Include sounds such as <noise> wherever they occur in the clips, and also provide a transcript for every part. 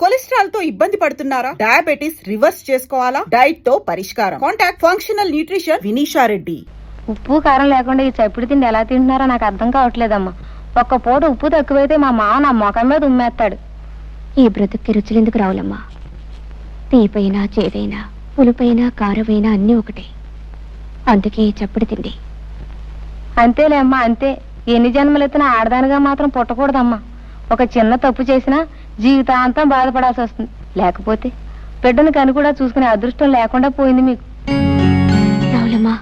కొలెస్ట్రాల్తో ఇబ్బంది పడుతున్నారా? Diabetes reverse చేసుకోవాలా? డైట్తో పరిష్కారం. Contact functional nutrition Vineesha Reddy. ఉప్పు కారం లేకుండా ఈ చప్పుడు తిండి ఎలా తింటున్నారో నాకు అర్థం కావట్లేదమ్మా. ఒక్క పూట ఉప్పు తక్కువైతే మా మామ నా మొఖం మీద ఉమ్మేస్తాడు. ఈ బ్రతుక్కి రుచులెందుకు రావులమ్మా? తీపైనా చేదైనా పులుపైనా కారమైనా అన్నీ ఒకటే. అందుకే ఈ చప్పుడు తిండి. అంతేలే అమ్మా అంతే. ఎన్ని జన్మలెత్తినా ఆడదానిగా మాత్రం పుట్టకూడదమ్మా. ఒక చిన్న తప్పు చేసినా జీవితాంతం బాధపడాల్సి వస్తుంది. లేకపోతే బిడ్డను కని కూడా చూసుకునే అదృష్టం లేకుండా పోయింది మీకు. రావులమ్మా.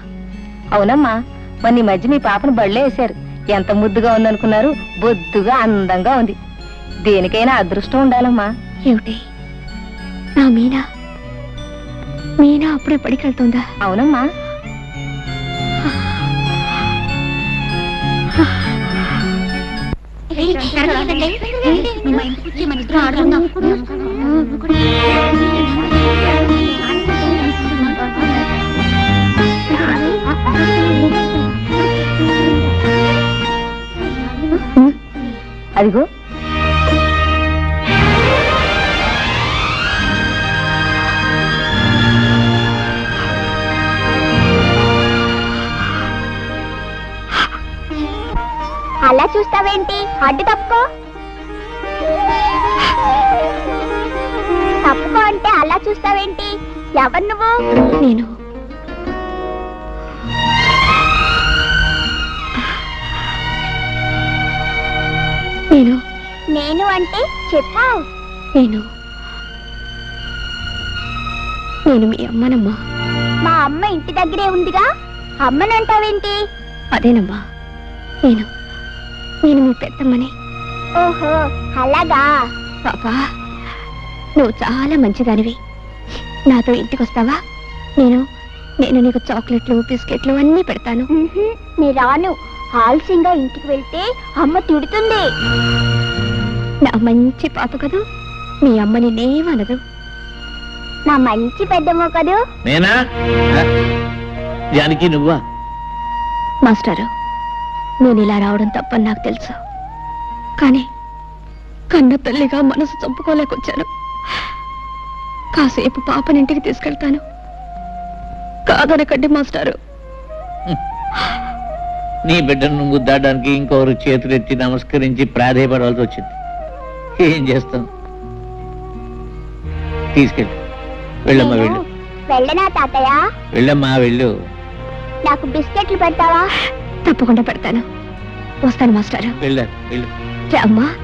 అవునమ్మా మొన్న ఈ మధ్య మీ పాపను బళ్ళే వేశారు. ఎంత ముద్దుగా ఉందనుకున్నారు బొద్దుగా అందంగా ఉంది. దేనికైనా అదృష్టం ఉండాలమ్మా. ఏమిటి? నా మీనా? మీనా అప్పుడే పడికెళ్తుందా అవునమ్మా. అదిగో. అలా చూస్తావేంటి? అడ్డు తప్పుకో. తప్పుకో అంటే అలా చూస్తావేంటి? ఎవరు నువ్వు? నేను. నేను. నేను అంటే చెప్పావు. నేను. నేను మీ అమ్మనమ్మా. మా అమ్మ ఇంటి దగ్గరే ఉందిగా? అమ్మనంటావేంటి? అదేనమ్మా. నేను. నేను మీ పెద్దమ్మని. ఓహో అలాగా. పాపా. నువ్వు చాలా మంచిదానివి. నాతో ఇంటికి వస్తావా నేను నేను నీకు చాక్లెట్లు బిస్కెట్లు అన్నీ పెడతాను. నీ రాను. ఆలస్యంగా ఇంటికి వెళ్తే అమ్మ తిడుతుంది. నా మంచి పాప కదూ? మీ అమ్మ నిన్నేమనదు నా మంచి పెద్దమ్మ కదూ? నేనా? ఆ? జానకి నువ్వా? మాస్టారు నేను ఇలా రావడం తప్పని నాకు తెలుసు. కానీ కన్న తల్లిగా మనసు చంపుకోలేకొచ్చాను. కాసేపు పాపనింటికి తీసుకెళ్తాను. కాదనకండి మాస్టారు. నీ బిడ్డను ముద్దాడడానికి ఇంకొకరు చేతులెత్తి నమస్కరించి ప్రాధేయపడవలసి వచ్చింది. ఏం చేస్తాం? తీసుకెళ్ళి. వెళ్ళమ్మా వెళ్ళు. వెళ్ళనా తాతయ్య? వెళ్ళమ్మా వెళ్ళు. నాకు బిస్కెట్లు పెడతావా? తప్పకుండా పెడతాను. వస్తాను మాస్టారు. వెళ్ళా. వెళ్ళు రామ్మా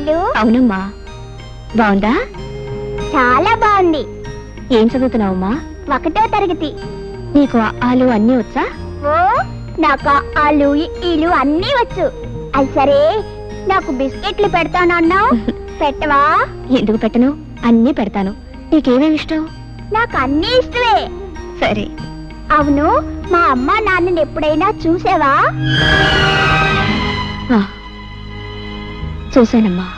ఇల్లు అవునమ్మా. బాగుందా? చాలా బాగుంది. ఏం చదువుతున్నావమ్మా? ఒకటో తరగతి. నీకు ఆలు అన్నీ వచ్చా? ఓ నాకు ఆలు ఈలు అన్నీ వచ్చు. అది సరే నాకు బిస్కెట్లు పెడతానన్నావు <laughs> పెట్టవా? ఎందుకు పెట్టను? అన్నీ పెడతాను. నీకేమేమి ఇష్టం? నాకు అన్నీ ఇష్టమే. సరే. అవును మా అమ్మ నాన్నని ఎప్పుడైనా చూసావా? చూశానమ్మా.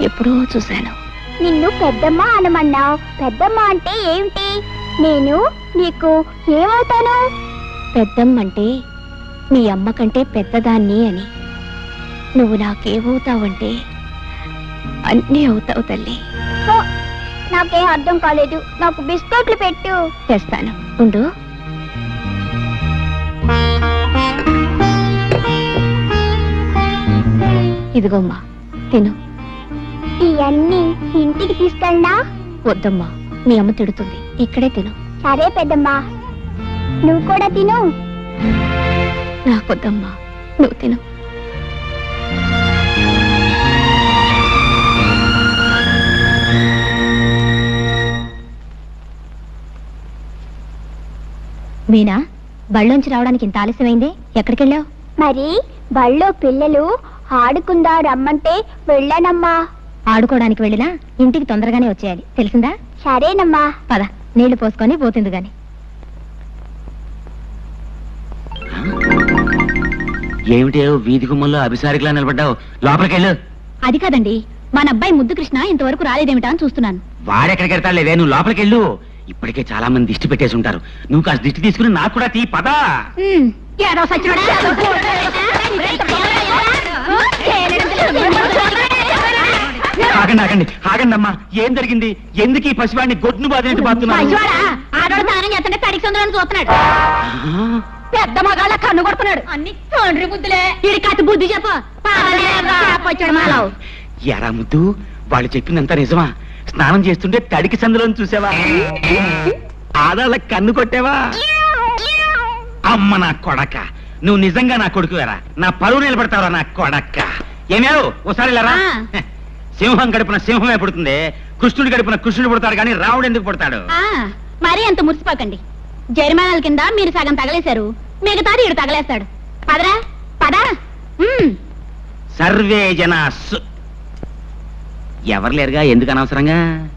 ఎప్పుడో చూశాను. నిన్ను పెద్దమ్మ అనమన్నావు. పెద్దమ్మ అంటే ఏమిటి? నేను నీకు ఏమవుతాను? పెద్దమ్మంటే మీ అమ్మ కంటే పెద్దదాన్ని అని. నువ్వు నాకేమవుతావంటే అన్నీ అవుతావు తల్లి. నాకేం అర్థం కాలేదు. నాకు బిస్కెట్లు పెట్టు. తెస్తాను. ఉండు. ఇదిగోమ్మా తిను. ఇవన్నీ ఇంటికి తీసుకెళ్ళనా? వద్దమ్మా మీ అమ్మ తిడుతుంది. ఇక్కడే తిను. సరే పెద్దమ్మ నువ్వు కూడా తిను. నాకొద్దమ్మా నువ్వు తిను. మీనా బళ్ళోంచి రావడానికి ఇంత ఆలస్యమైంది? ఎక్కడికి వెళ్ళావు మరి బళ్ళో పిల్లలు ఆడుకుందా రమ్మంటే వెళ్ళానమ్మా. ఆడుకోవడానికి వెళ్ళినా ఇంటికి తొందరగానే వచ్చేయాలి. తెలిసిందా? సరేనమ్మా. పద నీళ్ళు పోసుకొని పోతుంది గాని. ఏమిటే వీధి గుమ్మంలో అభిసారికలా నిలబడ్డావు? లోపలికెళ్ళు. అది కాదండి మన అబ్బాయి ముద్దు కృష్ణ ఇంతవరకు రాలేదేమిటా అని చూస్తున్నాను. వాడెక్కడికి వెళ్తాడులేవే నువ్వు లోపలికెళ్ళు. ఇప్పటికే చాలా మంది దిష్టి పెట్టేసి ఉంటారు. నువ్వు కాస్త దిష్టి తీసుకుని నాకు కూడా తీ పదా. ఏదో సచ్చినోడా? ఆగండి ఆగండి. ఆగండి అమ్మా ఏం జరిగింది? ఎందుకు ఈ పసివాడిని గొడ్డును బాధినట్టు ఆడోడు చేస్తుంటే తడికి సుందరం చూస్తున్నాడు. పెద్ద మగాళ్ళ కన్ను కొడుతున్నాడు. అన్ని తండ్రి బుద్ధులే ఇది కత్తి బుద్ధి చెప్పు. వచ్చాడు మాలవ్ ఎరా ముద్దు వాళ్ళు చెప్పిందంతా నిజమా? స్నానం చేస్తుంటే తడికి సందులో చూసావా? ఆడాళ్ళ కన్ను కొట్టావా? అమ్మ నా కొడక. నువ్వు నిజంగా నా కొడుకువేరా. నా పరువు నిలబడతావరా నా కొడక్క ఏమేవ్ ఓసారి ఆ. సింహం గడుపున సింహమే పుడుతుంది. కృష్ణుడి గడుపున కృష్ణుడు పుడతాడు కానీ రావుడు ఎందుకు పుడతాడు? ఆ, మరీ అంత మురిసిపోకండి. జరిమానాల కింద మీరు సగం తగలేశారు. మిగతాది ఇడు తగలేస్తాడు. పదరా? పదా? ఉమ్. సర్వే జనా సు- ఎవరు లేరుగా? ఎందుకు అనవసరంగా?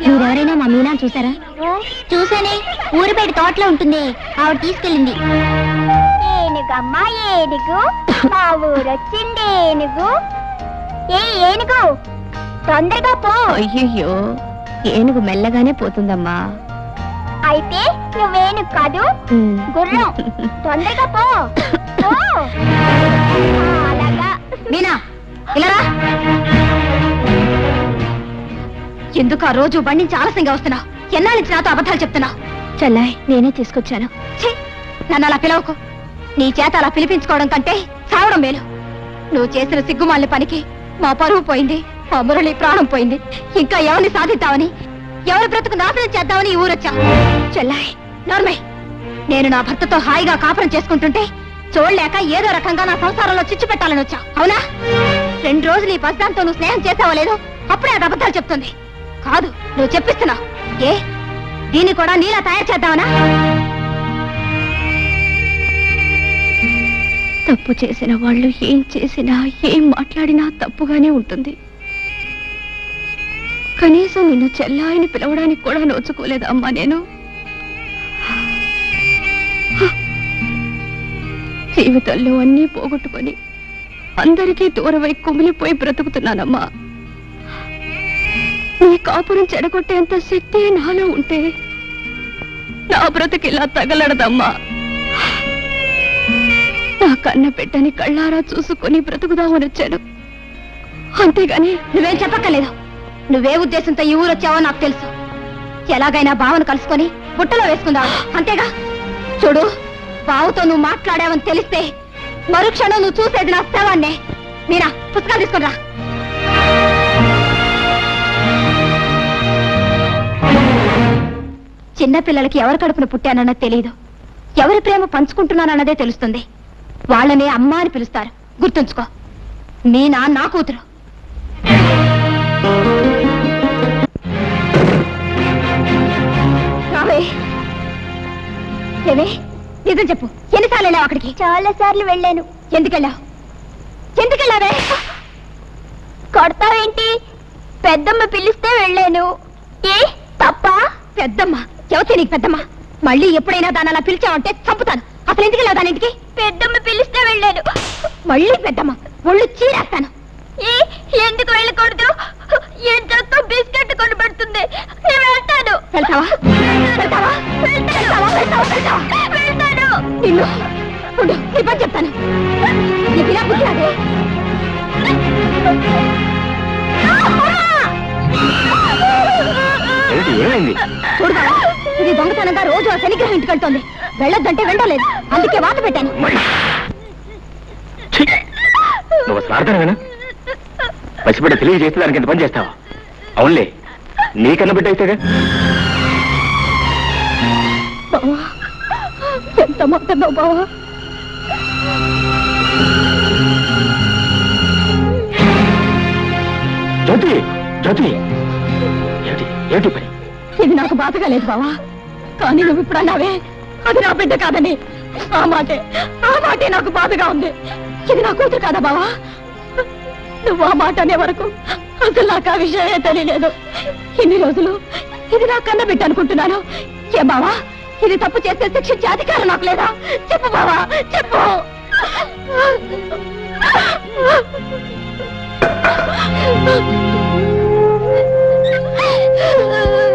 మీరెవరైనా మా మీనా చూసారా? చూసానే ఊరి బయట తోటలో ఉంటుంది. ఆవిడ తీసుకెళ్ళింది. ఏనుగమ్మా ఏనుగు. మా ఊరొచ్చింది ఏనుగు. ఏ ఏనుగు? తొందరగా పో. అయ్యయ్యో. ఏనుగు మెల్లగానే పోతుందమ్మా. అయితే నువ్వేను కాదు. గుర్రం. <laughs> తొందరగా పో. మీనా. ఎందుకు ఆ రోజు బండి నుంచి ఆలస్యంగా వస్తున్నావు ఎన్నాళ్ళ నుంచి నాతో అబద్ధాలు చెప్తున్నావు చెల్లాయ్ నేనే తీసుకొచ్చాను! నన్ను అలా పిలవకు. నీ చేత అలా పిలిపించుకోవడం కంటే చావడం మేలు. నువ్వు చేసిన సిగ్గుమాలిన పనికి మా పరువు పోయింది మా మురళి ప్రాణం పోయింది. ఇంకా ఎవరిని సాధిద్దామని ఎవరి బ్రతుకు నాశనం చేద్దామని ఊరొచ్చా చెల్లాయ్. నార్మై నేను నా భర్తతో హాయిగా కాపురం చేసుకుంటుంటే చూడలేక ఏదో రకంగా నా సంసారంలో చిచ్చు పెట్టాలని వచ్చా. అవునా? రెండు రోజులు ఈ బస్దాంతో నువ్వు స్నేహం చేసావో లేదో అప్పుడే అది అబద్ధాలు చెప్తుంది. కాదు నువ్వు చెప్పిస్తున్నావు ఏ? దీన్ని కూడా నీలా తయారు చేద్దావనా తప్పు చేసిన వాళ్ళు ఏం చేసినా ఏం మాట్లాడినా తప్పుగానే ఉంటుంది. కనీసం నిన్ను చెల్లాయిని పిలవడానికి కూడా నోచుకోలేదమ్మా నేను? జీవితంలో అన్నీ పోగొట్టుకొని అందరికీ దూరమై కుమిలిపోయి బ్రతుకుతున్నానమ్మా. నీ కాపురం చెడగొట్టేంత శక్తి నాలో ఉంటే నా బ్రతుకిలా తగలడదమ్మా. నా కన్న బిడ్డని కళ్ళారా చూసుకొని బ్రతుకుదామని వచ్చాను. అంతేగాని నువ్వేం చెప్పక్కర్లేదు. నువ్వే ఉద్దేశంతో ఈ ఊరొచ్చావో నాకు తెలుసు. ఎలాగైనా బావను కలుసుకొని బుట్టలో వేసుకుందావు అంతేగా? చూడు బావుతో నువ్వు మాట్లాడావని తెలిస్తే మరుక్షణం నువ్వు చూసేది నా శవాన్నే మీరా పుస్తకాలు తీసుకురా చిన్న పిల్లలకి ఎవరి కడుపున పుట్టానన్నది తెలియదు. ఎవరి ప్రేమ పంచుకుంటున్నానన్నదే తెలుస్తుంది. వాళ్ళనే అమ్మ అని పిలుస్తారు. గుర్తుంచుకో. మీనా నా కూతురు. ఏమే? నిజం చెప్పు. ఎన్నిసార్లు వెళ్ళావు అక్కడికి? చాలా సార్లు వెళ్ళాను. ఎందుకెళ్ళావు? ఎందుకెళ్ళావే? కొడతావేంటి? పెద్దమ్మ పిలిస్తే వెళ్ళాను. ఏ? తప్ప? పెద్దమ్మ. ఎవతే నీకు పెద్దమ్మ? మళ్ళీ ఎప్పుడైనా దాన్ని అలా పిలిచావంటే చంపుతాను. అసలు ఎందుకు వెళ్ళావు దాని ఇంటికి? పెద్దమ్మ పిలిస్తే వెళ్ళాను. మళ్ళీ పెద్దమ్మ. ఒళ్ళు చీరేస్తాను. ఏ? ఎందుకు వెళ్ళకూడదు? చక్క బిస్కెట్ కొనబడుతుంది. నేను వెళ్తాను. వెళ్తావా? వెళ్తావా? వెళ్తావా? వెళ్తావా? వెళ్తావా? నిన్ను ఉండు నీ పని చెప్తాను. నీ పిల్ల బుద్ధి రాదే ఏమిటి ఏమైంది? చూడు బావా, ఇది దొంగతనంగా రోజు ఆ శనిగ్రహం ఇంటికి వెళ్తోంది. వెళ్ళొద్దంటే వెళ్ళలేదు. అందుకే వాత పెట్టాను. ఛీ! నువ్వు స్వార్థనమేనా పసిబిడ్డ తెలియ చేస్తే దానికి ఎంత పని చేస్తావా? అవునులే నీకన్న బిడ్డ అయితేగా. బావా ఎంత మాట్లాడినావు బావా? జ్యోతి జ్యోతి. ఏమిటి ఏమిటి పని? ఇది నాకు బాధగా లేదు బావా. కానీ నువ్వు ఇప్పుడు అన్నావే అది నా బిడ్డ కాదని. ఆ మాటే ఆ మాటే నాకు బాధగా ఉంది. ఇది నా కూతురు కాదా బావా? నువ్వు ఆ మాట అనే వరకు అసలు నాకు ఆ విషయమే తెలియలేదు. ఇన్ని రోజులు ఇది నా కన్న బిడ్డ అనుకుంటున్నాను. ఏ బావా? ఇది తప్పు చేస్తే శిక్షించే అధికారం నాకు లేదా? చెప్పు బావా చెప్పు. Oh,